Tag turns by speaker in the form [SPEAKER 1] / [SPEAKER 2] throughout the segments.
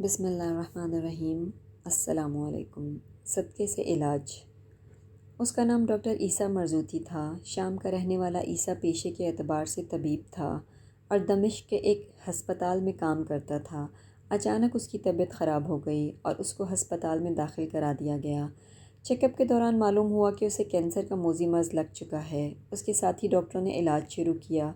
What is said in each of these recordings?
[SPEAKER 1] बिसमीम असलकुम सदक़े से इलाज। उसका नाम डॉक्टर ईसा मरजूती था। शाम का रहने वाला ईसा पेशे के अतबार से तबीब था और दमिश के एक हस्पताल में काम करता था। अचानक उसकी तबीयत ख़राब हो गई और उसको हस्पताल में दाखिल करा दिया गया। चेकअप के दौरान मालूम हुआ कि उसे कैंसर का मोजी मर्ज़ लग चुका है। उसके साथ ही डॉक्टरों ने इलाज शुरू किया।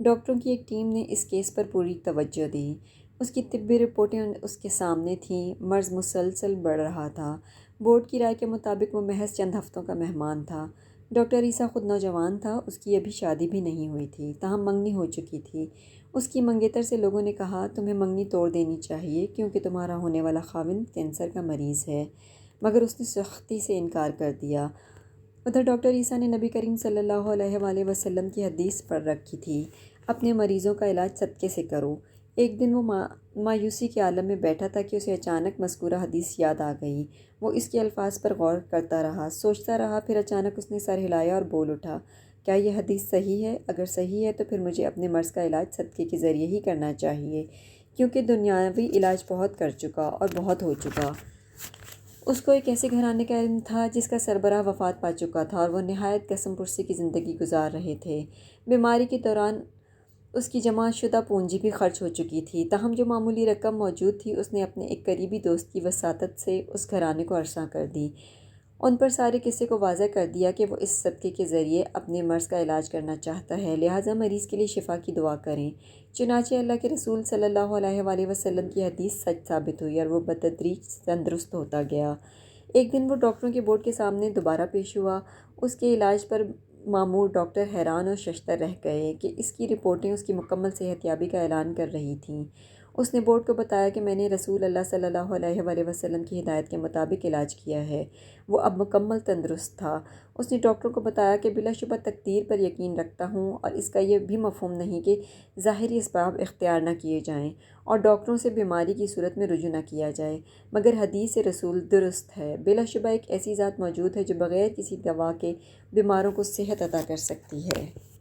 [SPEAKER 1] डॉक्टरों की एक टीम ने इस केस पर पूरी तवज्जो दी। उसकी तिब्बी रिपोर्टें उसके सामने थीं। मर्ज़ मुसलसल बढ़ रहा था। बोर्ड की राय के मुताबिक वो महज चंद हफ्तों का मेहमान था। डॉक्टर ईसा खुद नौजवान था। उसकी अभी शादी भी नहीं हुई थी। तहम मंगनी हो चुकी थी। उसकी मंगेतर से लोगों ने कहा, तुम्हें मंगनी तोड़ देनी चाहिए, क्योंकि तुम्हारा होने वाला खाविन कैंसर का मरीज़ है। मगर उसने सख्ती से इनकार कर दिया। उधर डॉक्टर ईसा ने नबी करीम सल्लल्लाहु अलैहि वसल्लम की हदीस पढ़ रखी थी। अपने मरीज़ों का इलाज सदक़े से करो। एक दिन वो मायूसी के आलम में बैठा था कि उसे अचानक मस्कूरा हदीस याद आ गई। वो इसके अल्फाज पर गौर करता रहा, सोचता रहा, फिर अचानक उसने सर हिलाया और बोल उठा, क्या यह हदीस सही है? अगर सही है तो फिर मुझे अपने मर्ज़ का इलाज सदक़े के ज़रिए ही करना चाहिए, क्योंकि दुनियावी इलाज बहुत कर चुका और बहुत हो चुका। उसको एक ऐसे घराने का इल्म था जिसका सरबराह वफात पा चुका था और वह नहायत कसम पुरसी की ज़िंदगी गुजार रहे थे। बीमारी के दौरान उसकी जमा शुदा पूंजी भी खर्च हो चुकी थी। तहम जो मामूली रकम मौजूद थी, उसने अपने एक करीबी दोस्त की वसात से उस घराने को अरसा कर दी। उन पर सारे किस्से को वाजह कर दिया कि वो इस सदक़े के ज़रिए अपने मर्ज़ का इलाज करना चाहता है। लिहाजा मरीज़ के लिए शिफा की दुआ करें। चुनाचे अल्लाह के रसूल सल्लल्लाहु अलैहि वसल्लम की हदीस सच साबित हुई और वो बतदरीज तंदरुस्त होता गया। एक दिन वो डॉक्टरों के बोर्ड के सामने दोबारा पेश हुआ। उसके इलाज पर मामूर डॉक्टर हैरान और शशतर रह गए कि इसकी रिपोर्टें उसकी मुकम्मल सेहतियाबी का ऐलान कर रही थीं। उसने बोर्ड को बताया कि मैंने रसूल अल्लाह सल्लल्लाहु अलैहि वसल्लम की हिदायत के मुताबिक इलाज किया है। वो अब मुकम्मल तंदुरुस्त था। उसने डॉक्टर को बताया कि बिलाशुबा तकदीर पर यकीन रखता हूँ और इसका यह भी मफहम नहीं कि ज़ाहरी इसबाब इख्तियार न किए जाएँ और डॉक्टरों से बीमारी की सूरत में रुजू न किया जाए। मगर हदीस रसूल दुरुस्त है। बिलाशुबा एक ऐसी ज़ात मौजूद है जो बग़ैर किसी दवा के बीमारों को सेहत अदा कर सकती है।